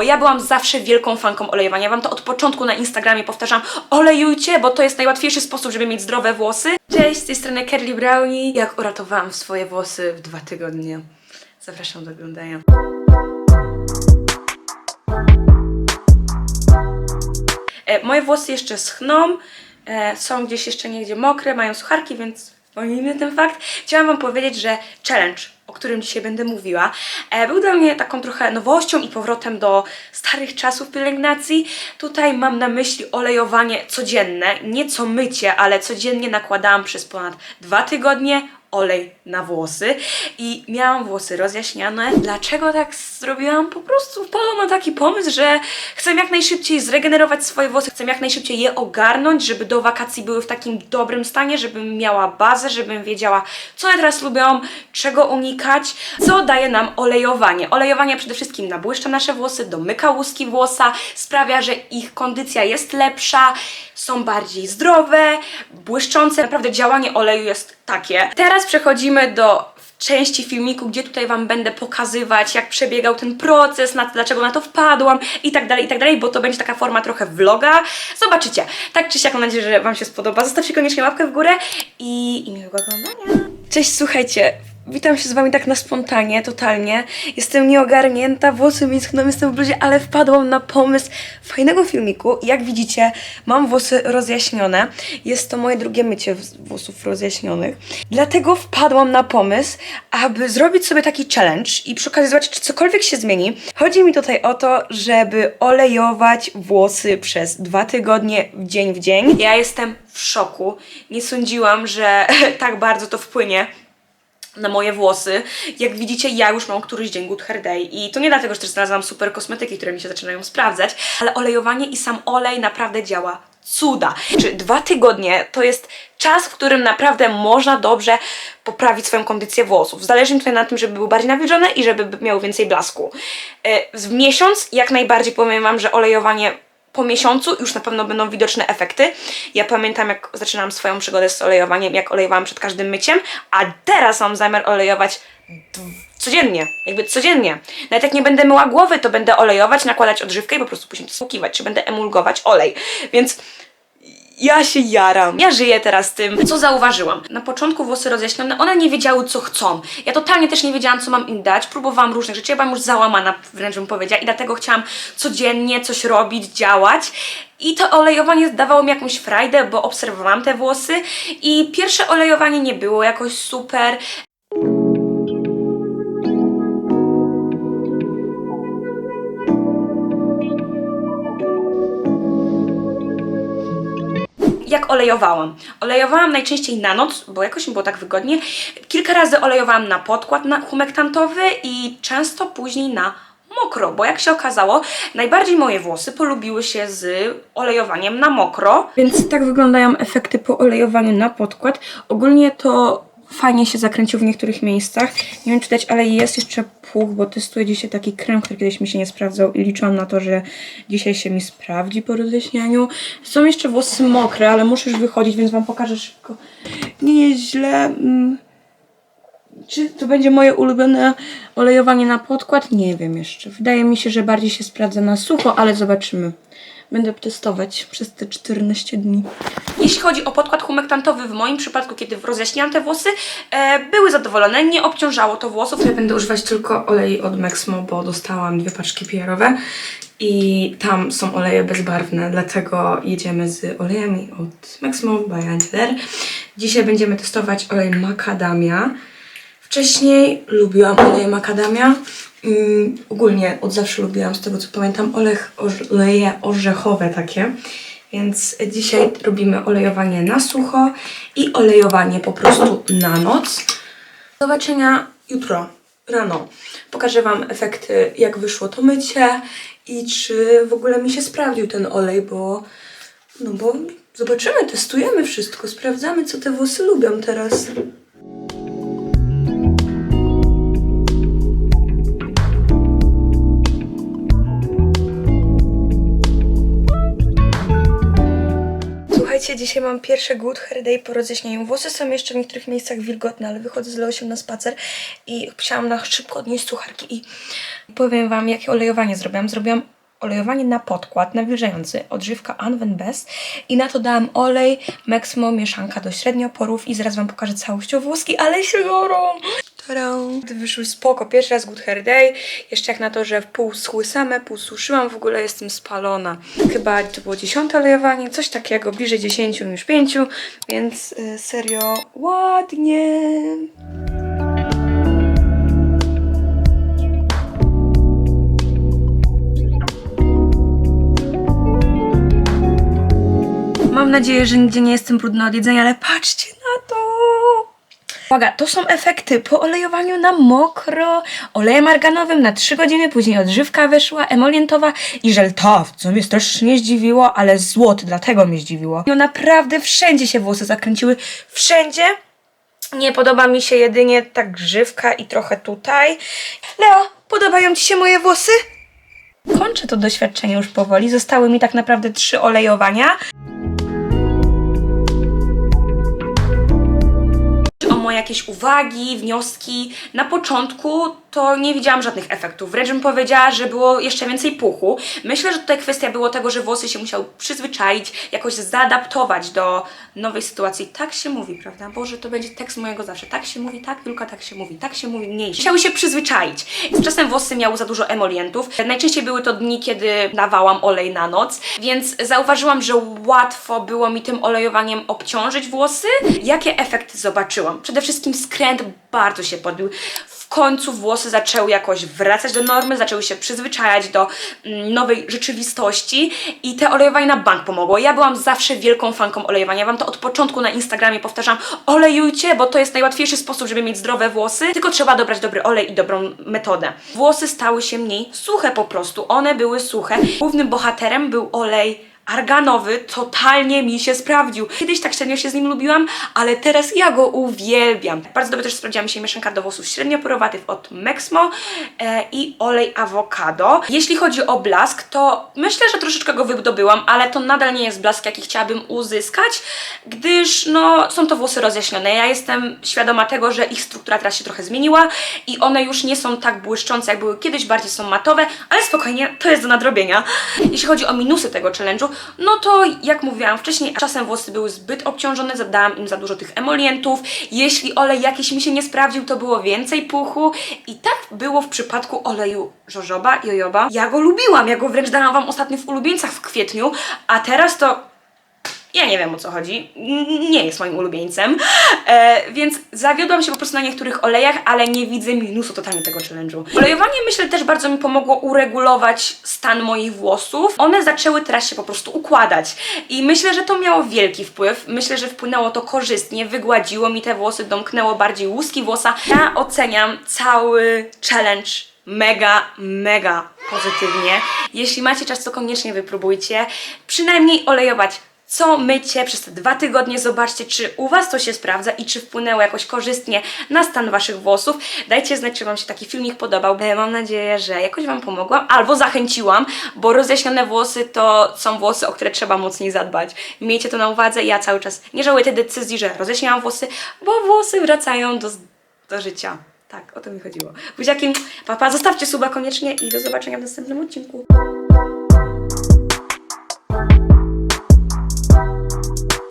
Bo ja byłam zawsze wielką fanką olejowania. Wam to od początku na Instagramie powtarzam, olejujcie, bo to jest najłatwiejszy sposób, żeby mieć zdrowe włosy. Cześć, z tej strony Curly Brownie. Jak uratowałam swoje włosy w dwa tygodnie. Zapraszam do oglądania. E, moje włosy jeszcze schną, e, są gdzieś jeszcze niegdzie mokre, mają sucharki, więc pomijmy ten fakt. Chciałam Wam powiedzieć, że challenge, o którym dzisiaj będę mówiła, e, był dla mnie taką trochę nowością i powrotem do starych czasów pielęgnacji. Tutaj mam na myśli olejowanie codzienne, nie co mycie, ale codziennie nakładałam przez ponad dwa tygodnie olej na włosy i miałam włosy rozjaśniane. Dlaczego tak zrobiłam? Po prostu wpadłam na taki pomysł, że chcę jak najszybciej zregenerować swoje włosy, chcę jak najszybciej je ogarnąć, żeby do wakacji były w takim dobrym stanie, żebym miała bazę, żebym wiedziała, co one teraz lubią, czego unikać, co daje nam olejowanie. Olejowanie przede wszystkim nabłyszcza nasze włosy, domyka łuski włosa, sprawia, że ich kondycja jest lepsza, są bardziej zdrowe, błyszczące. Naprawdę działanie oleju jest takie. Teraz przechodzimy do części filmiku, gdzie tutaj Wam będę pokazywać, jak przebiegał ten proces, na, dlaczego na to wpadłam i tak dalej, i tak dalej, bo to będzie taka forma trochę vloga. Zobaczycie. Tak czy siak, mam nadzieję, że Wam się spodoba. Zostawcie koniecznie łapkę w górę i, i miłego oglądania. Cześć, słuchajcie. Witam się z Wami tak na spontanie, totalnie. Jestem nieogarnięta, włosy mi schną, jestem w bluzie, ale wpadłam na pomysł fajnego filmiku. Jak widzicie, mam włosy rozjaśnione. Jest to moje drugie mycie włosów rozjaśnionych. Dlatego wpadłam na pomysł, aby zrobić sobie taki challenge i przy okazji zobaczyć, czy cokolwiek się zmieni. Chodzi mi tutaj o to, żeby olejować włosy przez dwa tygodnie, dzień w dzień. Ja jestem w szoku. Nie sądziłam, że tak bardzo to wpłynie na moje włosy. Jak widzicie, ja już mam któryś dzień good hair day i to nie dlatego, że też znalazłam super kosmetyki, które mi się zaczynają sprawdzać, ale olejowanie i sam olej naprawdę działa cuda. Czy dwa tygodnie to jest czas, w którym naprawdę można dobrze poprawić swoją kondycję włosów. Zależy mi tutaj na tym, żeby były bardziej nawilżone i żeby miały więcej blasku. E, W miesiąc jak najbardziej powiem Wam, że olejowanie po miesiącu już na pewno będą widoczne efekty. Ja pamiętam, jak zaczynałam swoją przygodę z olejowaniem, jak olejowałam przed każdym myciem, a teraz mam zamiar olejować codziennie, jakby codziennie. Nawet jak nie będę myła głowy, to będę olejować, nakładać odżywkę i po prostu później spłukiwać, czy będę emulgować olej. Więc ja się jaram. Ja żyję teraz tym. Co zauważyłam? Na początku włosy rozjaśnione, one nie wiedziały, co chcą. Ja totalnie też nie wiedziałam, co mam im dać. Próbowałam różnych rzeczy. Ja byłam już załamana, wręcz bym powiedziała. I dlatego chciałam codziennie coś robić, działać. I to olejowanie dawało mi jakąś frajdę, bo obserwowałam te włosy. I pierwsze olejowanie nie było jakoś super. Jak olejowałam. Olejowałam najczęściej na noc, bo jakoś mi było tak wygodnie. Kilka razy olejowałam na podkład na humektantowy i często później na mokro, bo jak się okazało, najbardziej moje włosy polubiły się z olejowaniem na mokro. Więc tak wyglądają efekty po olejowaniu na podkład. Ogólnie to fajnie się zakręcił w niektórych miejscach. Nie wiem czy dać, ale jest jeszcze puch, bo testuję dzisiaj taki krem, który kiedyś mi się nie sprawdzał i liczyłam na to, że dzisiaj się mi sprawdzi po rozjaśnianiu. Są jeszcze włosy mokre, ale muszę już wychodzić, więc Wam pokażę szybko. Nie jest źle. Mm. Czy to będzie moje ulubione olejowanie na podkład? Nie wiem jeszcze. Wydaje mi się, że bardziej się sprawdza na sucho, ale zobaczymy. Będę testować przez te 14 dni. Jeśli chodzi o podkład humektantowy, w moim przypadku, kiedy rozjaśniłam te włosy, e, były zadowolone, nie obciążało to włosów. Ja będę używać tylko olei od Maxmo, bo dostałam dwie paczki PR-owe i tam są oleje bezbarwne, dlatego jedziemy z olejami od Maxmo by Angler. Dzisiaj będziemy testować olej macadamia. Wcześniej lubiłam oleje macadamia. Mm, ogólnie od zawsze lubiłam, z tego co pamiętam, oleje orzechowe takie. Więc dzisiaj robimy olejowanie na sucho i olejowanie po prostu na noc. Do zobaczenia jutro rano. Pokażę Wam efekty, jak wyszło to mycie i czy w ogóle mi się sprawdził ten olej, bo no bo zobaczymy, testujemy wszystko, sprawdzamy, co te włosy lubią teraz. Słuchajcie, dzisiaj mam pierwszy good hair day po rozjaśnieniu. Włosy są jeszcze w niektórych miejscach wilgotne, ale wychodzę z Leosiem na spacer i chciałam na szybko odnieść sucharki i powiem wam, jakie olejowanie zrobiłam. Zrobiłam olejowanie na podkład nawilżający, odżywka Anwen Best i na to dałam olej Mexmo mieszanka do średnioporów i zaraz wam pokażę całościowo włoski, ale się gorą! Tadam. Wyszły spoko, pierwszy raz good hair day, jeszcze jak na to, że pół schły same, pół suszyłam, w ogóle jestem spalona. Chyba to było dziesiąte olejowanie, coś takiego, bliżej dziesięciu niż pięciu, więc y, serio ładnie. Mam nadzieję, że nigdzie nie jestem brudna od jedzenia, ale patrzcie na to! Uwaga, to są efekty po olejowaniu na mokro, olejem arganowym na 3 godziny, później odżywka wyszła, emolientowa i żel Taft, co mnie strasznie zdziwiło, ale złoty, dlatego mnie zdziwiło. No naprawdę wszędzie się włosy zakręciły, wszędzie. Nie podoba mi się jedynie ta grzywka i trochę tutaj. Leo, podobają Ci się moje włosy? Kończę to doświadczenie już powoli. Zostały mi tak naprawdę trzy olejowania. Jakieś uwagi, wnioski. Na początku to nie widziałam żadnych efektów. Wręcz bym powiedziała, że było jeszcze więcej puchu. Myślę, że tutaj kwestia było tego, że włosy się musiały przyzwyczaić, jakoś zaadaptować do nowej sytuacji. Tak się mówi, prawda? Boże, to będzie tekst mojego zawsze. Tak się mówi, tak, Julka, tak się mówi, tak się mówi, mniej. Musiały się przyzwyczaić. Z czasem włosy miały za dużo emolientów. Najczęściej były to dni, kiedy dawałam olej na noc, więc zauważyłam, że łatwo było mi tym olejowaniem obciążyć włosy. Jakie efekty zobaczyłam? Przede wszystkim skręt bardzo się podbił. Końcu włosy zaczęły jakoś wracać do normy, zaczęły się przyzwyczajać do mm, nowej rzeczywistości i te olejowanie na bank pomogło. Ja byłam zawsze wielką fanką olejowania. Wam to od początku na Instagramie powtarzam, olejujcie, bo to jest najłatwiejszy sposób, żeby mieć zdrowe włosy, tylko trzeba dobrać dobry olej i dobrą metodę. Włosy stały się mniej suche po prostu, one były suche. Głównym bohaterem był olej arganowy totalnie mi się sprawdził. Kiedyś tak średnio się z nim lubiłam, ale teraz ja go uwielbiam. Bardzo dobrze też sprawdziła mi się mieszanka do włosów średnioporowatych od Mexmo e, i olej awokado. Jeśli chodzi o blask, to myślę, że troszeczkę go wydobyłam, ale to nadal nie jest blask, jaki chciałabym uzyskać, gdyż no, są to włosy rozjaśnione. Ja jestem świadoma tego, że ich struktura teraz się trochę zmieniła i one już nie są tak błyszczące, jak były kiedyś, bardziej są matowe, ale spokojnie, to jest do nadrobienia. Jeśli chodzi o minusy tego challenge'u, no to jak mówiłam wcześniej, czasem włosy były zbyt obciążone, zadałam im za dużo tych emolientów. Jeśli olej jakiś mi się nie sprawdził, to było więcej puchu. I tak było w przypadku oleju jojoba, jojoba. Ja go lubiłam, ja go wręcz dałam Wam ostatnio w ulubieńcach w kwietniu, a teraz to ja nie wiem o co chodzi. Nie jest moim ulubieńcem. E, więc zawiodłam się po prostu na niektórych olejach, ale nie widzę minusu totalnie tego challenge'u. Olejowanie myślę też bardzo mi pomogło uregulować stan moich włosów. One zaczęły teraz się po prostu układać. I myślę, że to miało wielki wpływ. Myślę, że wpłynęło to korzystnie, wygładziło mi te włosy, domknęło bardziej łuski włosa. Ja oceniam cały challenge mega, mega pozytywnie. Jeśli macie czas, to koniecznie wypróbujcie. Przynajmniej olejować co mycie przez te dwa tygodnie. Zobaczcie, czy u Was to się sprawdza i czy wpłynęło jakoś korzystnie na stan Waszych włosów. Dajcie znać, czy Wam się taki filmik podobał. E, Mam nadzieję, że jakoś Wam pomogłam albo zachęciłam, bo rozjaśnione włosy to są włosy, o które trzeba mocniej zadbać. Miejcie to na uwadze. Ja cały czas nie żałuję tej decyzji, że rozjaśniałam włosy, bo włosy wracają do, do życia. Tak, o to mi chodziło. Buziaki, papa, zostawcie suba koniecznie i do zobaczenia w następnym odcinku.